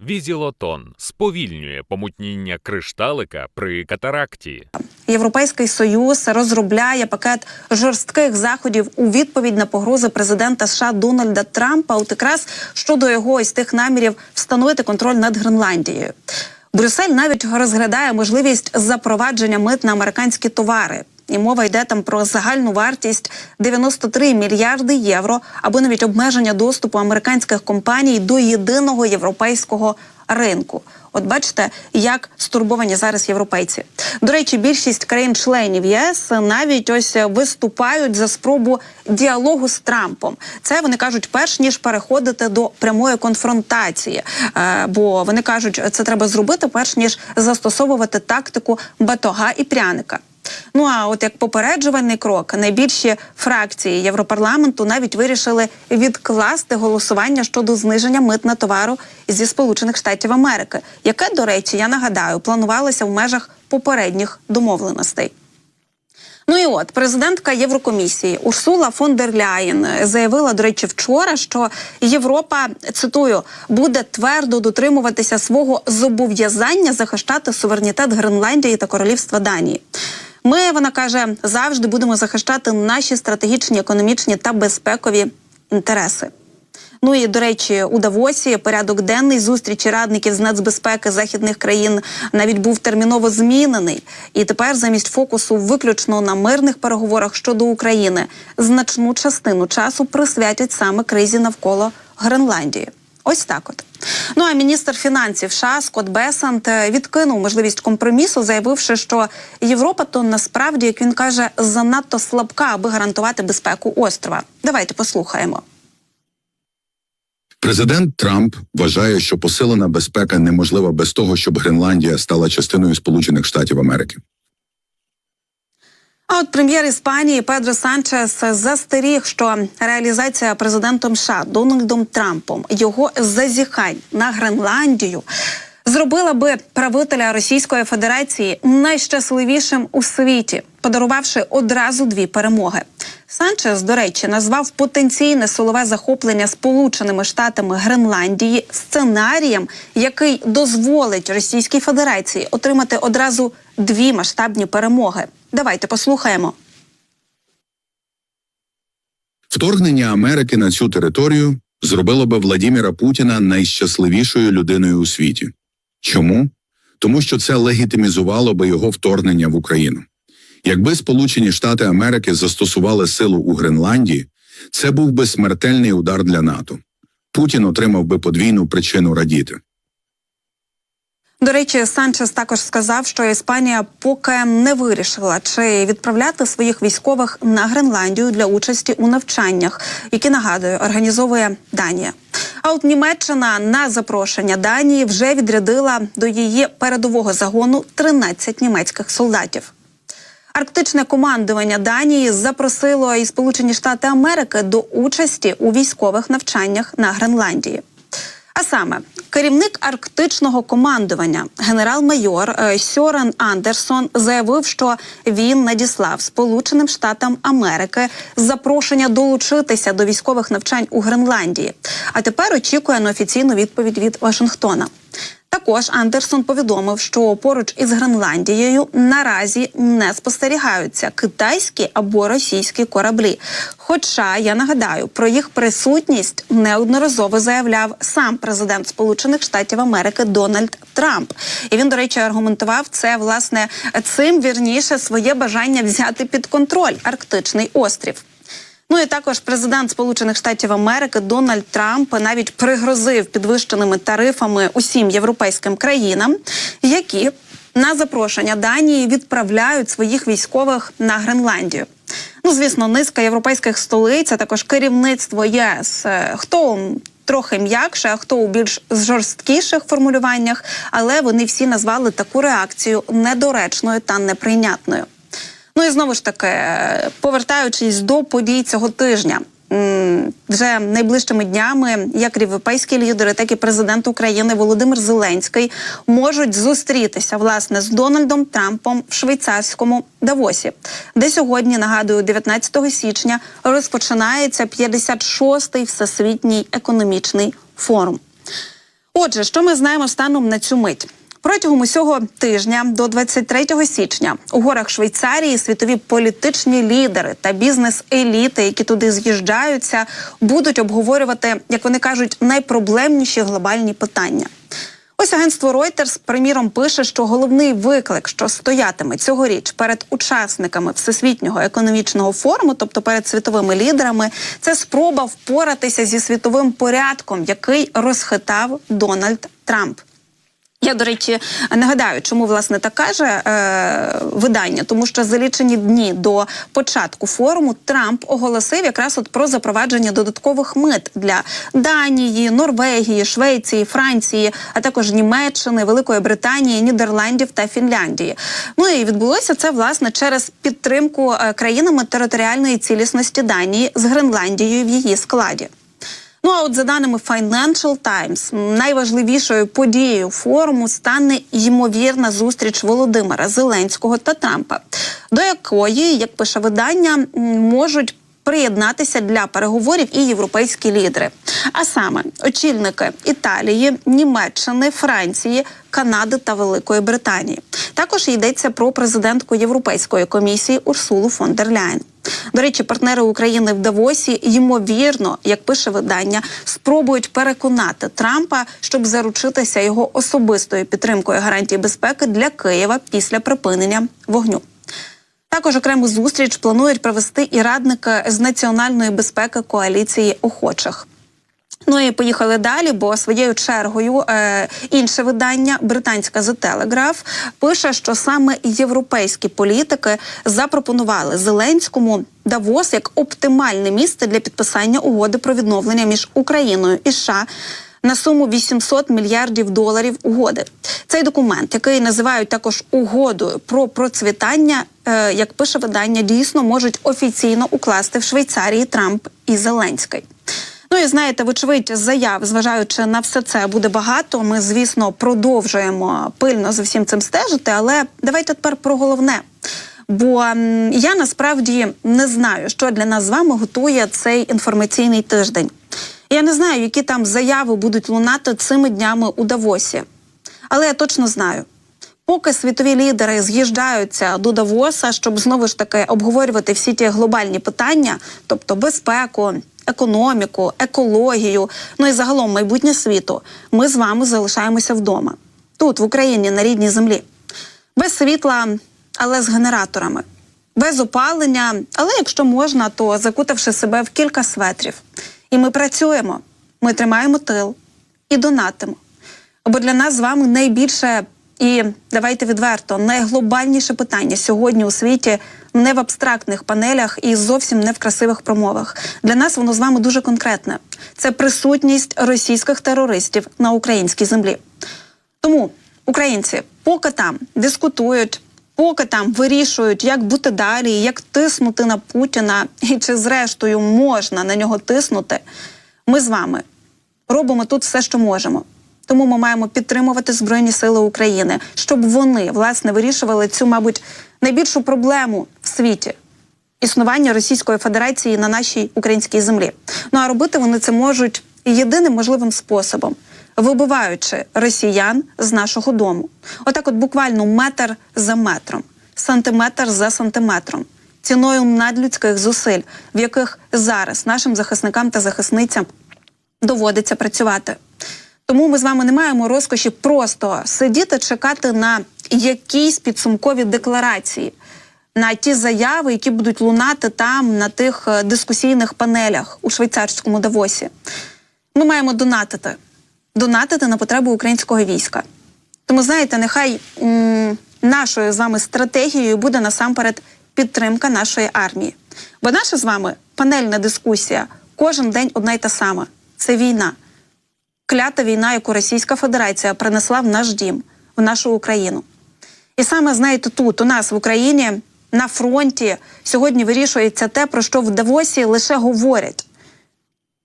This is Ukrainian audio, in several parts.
Візілотон сповільнює помутніння кришталика при катаракті. Європейський союз розробляє пакет жорстких заходів у відповідь на погрози президента США Дональда Трампа. От якраз щодо його ось тих намірів встановити контроль над Гренландією. Брюссель навіть розглядає можливість запровадження мит на американські товари. І мова йде там про загальну вартість 93 мільярди євро або навіть обмеження доступу американських компаній до єдиного європейського ринку. От бачите, як стурбовані зараз європейці. До речі, більшість країн-членів ЄС навіть ось виступають за спробу діалогу з Трампом. Це вони кажуть, перш ніж переходити до прямої конфронтації. Е, бо вони кажуть, це треба зробити, перш ніж застосовувати тактику батога і пряника. Ну а от як попереджувальний крок, найбільші фракції Європарламенту навіть вирішили відкласти голосування щодо зниження мит на товару зі Сполучених Штатів Америки, яке, до речі, я нагадаю, планувалося в межах попередніх домовленостей. Ну і от президентка Єврокомісії Урсула фон дер Ляєн заявила, до речі, вчора, що Європа цитую буде твердо дотримуватися свого зобов'язання захищати суверенітет Гренландії та Королівства Данії. Ми, вона каже, завжди будемо захищати наші стратегічні, економічні та безпекові інтереси. Ну і до речі, у Давосі порядок денний зустрічі радників з нацбезпеки західних країн навіть був терміново змінений. І тепер замість фокусу виключно на мирних переговорах щодо України значну частину часу присвятять саме кризі навколо Гренландії. Ось так от. Ну а міністр фінансів США Скотт Бесант е, відкинув можливість компромісу, заявивши, що Європа то насправді, як він каже, занадто слабка, аби гарантувати безпеку острова. Давайте послухаємо. Президент Трамп вважає, що посилена безпека неможлива без того, щоб Гренландія стала частиною Сполучених Штатів Америки. А от прем'єр Іспанії Педро Санчес застеріг, що реалізація президентом США Дональдом Трампом його зазіхань на Гренландію зробила би правителя Російської Федерації найщасливішим у світі, подарувавши одразу дві перемоги. Санчес, до речі, назвав потенційне силове захоплення Сполученими Штатами Гренландії сценарієм, який дозволить Російській Федерації отримати одразу дві масштабні перемоги. Давайте послухаємо. Вторгнення Америки на цю територію зробило би Владіміра Путіна найщасливішою людиною у світі. Чому? Тому що це легітимізувало би його вторгнення в Україну. Якби Сполучені Штати Америки застосували силу у Гренландії, це був би смертельний удар для НАТО. Путін отримав би подвійну причину радіти. До речі, Санчес також сказав, що Іспанія поки не вирішила, чи відправляти своїх військових на Гренландію для участі у навчаннях, які нагадую, організовує Данія. А от Німеччина на запрошення Данії вже відрядила до її передового загону 13 німецьких солдатів. Арктичне командування Данії запросило і Сполучені Штати Америки до участі у військових навчаннях на Гренландії. А саме керівник арктичного командування, генерал-майор е, Сьорен Андерсон, заявив, що він надіслав Сполученим Штатам Америки запрошення долучитися до військових навчань у Гренландії. А тепер очікує на офіційну відповідь від Вашингтона. Також Андерсон повідомив, що поруч із Гренландією наразі не спостерігаються китайські або російські кораблі. Хоча я нагадаю, про їх присутність неодноразово заявляв сам президент Сполучених Штатів Америки Дональд Трамп. І він, до речі, аргументував це власне цим вірніше своє бажання взяти під контроль Арктичний острів. Ну і також президент Сполучених Штатів Америки Дональд Трамп навіть пригрозив підвищеними тарифами усім європейським країнам, які на запрошення Данії відправляють своїх військових на Гренландію. Ну, звісно, низка європейських столиць, а також керівництво ЄС. е, Хто трохи м'якше, а хто у більш жорсткіших формулюваннях, але вони всі назвали таку реакцію недоречною та неприйнятною. Ну і знову ж таки, повертаючись до подій цього тижня. Вже найближчими днями як європейські лідери, так і президент України Володимир Зеленський можуть зустрітися власне з Дональдом Трампом в швейцарському Давосі, де сьогодні нагадую, 19 січня розпочинається 56-й всесвітній економічний форум. Отже, що ми знаємо станом на цю мить? Протягом усього тижня до 23 січня у горах Швейцарії світові політичні лідери та бізнес-еліти, які туди з'їжджаються, будуть обговорювати, як вони кажуть, найпроблемніші глобальні питання. Ось агентство Reuters, приміром, пише, що головний виклик, що стоятиме цьогоріч перед учасниками всесвітнього економічного форуму, тобто перед світовими лідерами, це спроба впоратися зі світовим порядком, який розхитав Дональд Трамп. Я, до речі, нагадаю, чому власне так каже е, видання, тому що за лічені дні до початку форуму Трамп оголосив якраз от про запровадження додаткових мит для Данії, Норвегії, Швеції, Франції, а також Німеччини, Великої Британії, Нідерландів та Фінляндії. Ну і відбулося це власне через підтримку е, країнами територіальної цілісності Данії з Гренландією в її складі. Ну а от за даними Financial Times, найважливішою подією форуму стане ймовірна зустріч Володимира Зеленського та Трампа, до якої, як пише видання, можуть приєднатися для переговорів і європейські лідери, а саме очільники Італії, Німеччини, Франції, Канади та Великої Британії. Також йдеться про президентку Європейської комісії Урсулу фон дер Ляйн. До речі, партнери України в Давосі ймовірно, як пише видання, спробують переконати Трампа, щоб заручитися його особистою підтримкою гарантій безпеки для Києва після припинення вогню. Також окрему зустріч планують провести і радники з національної безпеки коаліції охочих. Ну і поїхали далі, бо своєю чергою е, інше видання, британська The Telegraph, пише, що саме європейські політики запропонували Зеленському Давос як оптимальне місце для підписання угоди про відновлення між Україною і США на суму 800 мільярдів доларів угоди. Цей документ, який називають також угодою про процвітання, е, як пише видання, дійсно можуть офіційно укласти в Швейцарії Трамп і Зеленський. Ну і знаєте, вочевидь, заяв, зважаючи на все це, буде багато. Ми, звісно, продовжуємо пильно за всім цим стежити. Але давайте тепер про головне. Бо я насправді не знаю, що для нас з вами готує цей інформаційний тиждень. Я не знаю, які там заяви будуть лунати цими днями у Давосі. Але я точно знаю. Поки світові лідери з'їжджаються до Давоса, щоб знову ж таки обговорювати всі ті глобальні питання, тобто безпеку, економіку, екологію, ну і загалом майбутнє світу, ми з вами залишаємося вдома, тут, в Україні, на рідній землі, без світла, але з генераторами, без опалення, але якщо можна, то закутавши себе в кілька светрів. І ми працюємо, ми тримаємо тил. І донатимо. Бо для нас з вами найбільше і давайте відверто найглобальніше питання сьогодні у світі не в абстрактних панелях і зовсім не в красивих промовах. Для нас воно з вами дуже конкретне. Це присутність російських терористів на українській землі. Тому українці, поки там дискутують, поки там вирішують, як бути далі, як тиснути на Путіна, і чи зрештою можна на нього тиснути, ми з вами робимо тут все, що можемо. Тому ми маємо підтримувати Збройні Сили України, щоб вони власне вирішували цю, мабуть, найбільшу проблему в світі існування Російської Федерації на нашій українській землі. Ну а робити вони це можуть єдиним можливим способом, вибиваючи росіян з нашого дому. Отак, от буквально метр за метром, сантиметр за сантиметром, ціною надлюдських зусиль, в яких зараз нашим захисникам та захисницям доводиться працювати. Тому ми з вами не маємо розкоші просто сидіти, чекати на якісь підсумкові декларації, на ті заяви, які будуть лунати там на тих е, дискусійних панелях у швейцарському Давосі. Ми маємо донатити, донатити на потреби українського війська. Тому знаєте, нехай м, нашою з вами стратегією буде насамперед підтримка нашої армії. Бо наша з вами панельна дискусія кожен день одна й та сама. Це війна клята війна, яку Російська Федерація принесла в наш дім, в нашу Україну. І саме знаєте, тут у нас в Україні на фронті сьогодні вирішується те, про що в Давосі лише говорять.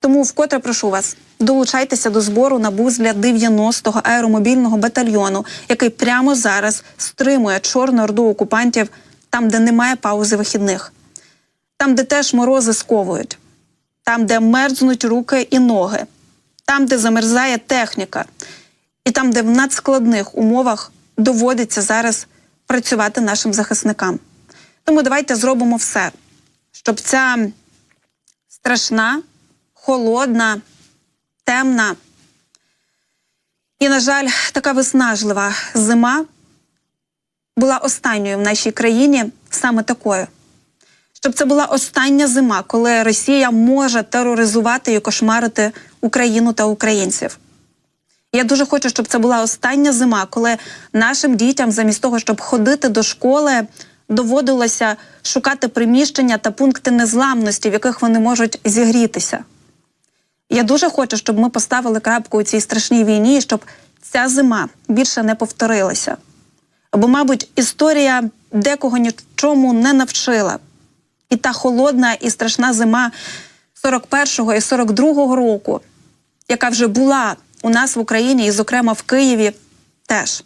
Тому вкотре прошу вас, долучайтеся до збору на буз для 90-го аеромобільного батальйону, який прямо зараз стримує Чорну орду окупантів там, де немає паузи вихідних, там, де теж морози сковують, там, де мерзнуть руки і ноги. Там, де замерзає техніка, і там, де в надскладних умовах доводиться зараз працювати нашим захисникам. Тому давайте зробимо все, щоб ця страшна, холодна, темна і, на жаль, така виснажлива зима була останньою в нашій країні саме такою. Щоб це була остання зима, коли Росія може тероризувати і кошмарити Україну та українців. Я дуже хочу, щоб це була остання зима, коли нашим дітям, замість того, щоб ходити до школи, доводилося шукати приміщення та пункти незламності, в яких вони можуть зігрітися. Я дуже хочу, щоб ми поставили крапку у цій страшній війні, і щоб ця зима більше не повторилася. Бо, мабуть, історія декого нічому не навчила. І та холодна і страшна зима 41-го і 42-го року, яка вже була у нас в Україні, і, зокрема, в Києві, теж.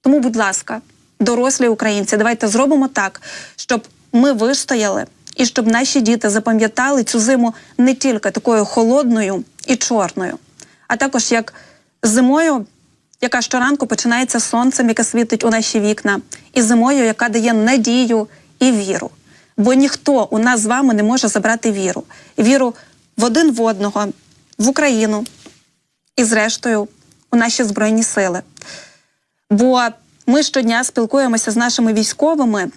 Тому, будь ласка, дорослі українці, давайте зробимо так, щоб ми вистояли і щоб наші діти запам'ятали цю зиму не тільки такою холодною і чорною, а також як зимою, яка щоранку починається сонцем, яке світить у наші вікна, і зимою, яка дає надію і віру. Бо ніхто у нас з вами не може забрати віру. Віру в один в одного, в Україну і, зрештою, у наші збройні сили. Бо ми щодня спілкуємося з нашими військовими,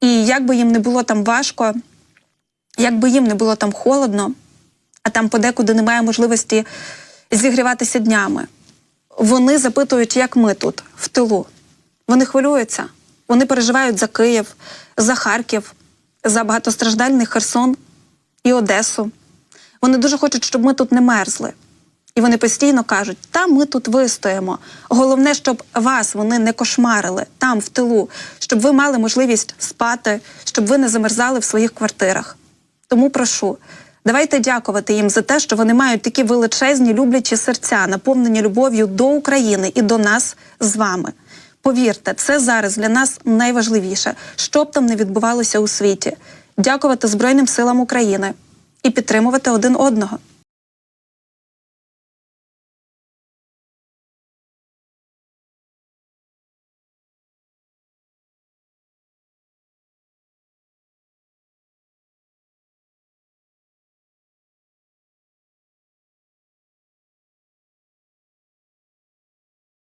і як би їм не було там важко, як би їм не було там холодно, а там подекуди немає можливості зігріватися днями. Вони запитують, як ми тут, в тилу. Вони хвилюються, вони переживають за Київ, за Харків, за багатостраждальний Херсон і Одесу. Вони дуже хочуть, щоб ми тут не мерзли. І вони постійно кажуть: та ми тут вистоїмо. Головне, щоб вас вони не кошмарили там, в тилу, щоб ви мали можливість спати, щоб ви не замерзали в своїх квартирах. Тому прошу, давайте дякувати їм за те, що вони мають такі величезні люблячі серця, наповнені любов'ю до України і до нас з вами. Повірте, це зараз для нас найважливіше, що б там не відбувалося у світі. Дякувати Збройним силам України і підтримувати один одного.